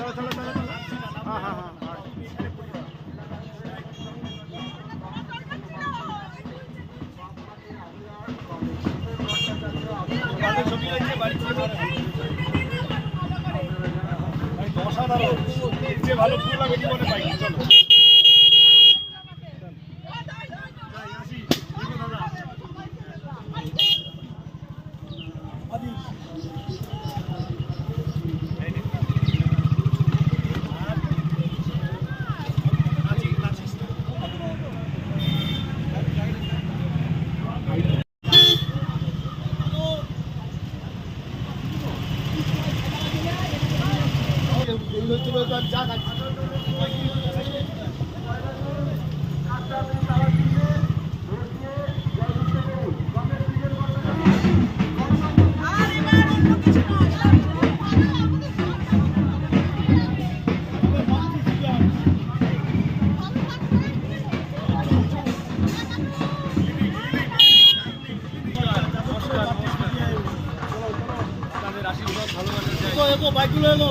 চলো চলো চলো হ্যাঁ হ্যাঁ হ্যাঁ, হ্যাঁ। অসাধারণ যে ভালো ফুল আমি পাই চলো। এগো এগো বাইকগুলো এগো।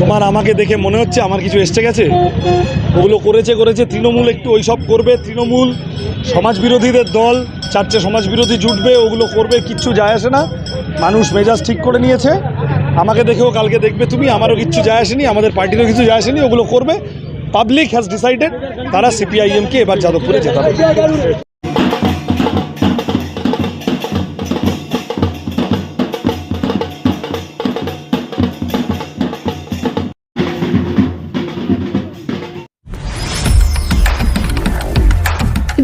তোমার আমাকে দেখে মনে হচ্ছে আমার কিছু এসে গেছে? ওগুলো করেছে করেছে, তৃণমূল একটু ওইসব করবে, তৃণমূল সমাজ বিরোধীদের দল, চারটে সমাজ বিরোধী জুটবে, ওগুলো করবে, কিচ্ছু যায় আসে না। মানুষ মেজাজ ঠিক করে নিয়েছে। আমাকে দেখেও কালকে দেখবে তুমি, আমারও কিচ্ছু যায় আসেনি, আমাদের পার্টিরও কিছু যায় আসেনি, ওগুলো করবে। পাবলিক হ্যাজ ডিসাইডেড তারা সিপিআইএমকে এবার যাদবপুরে জেতাবে।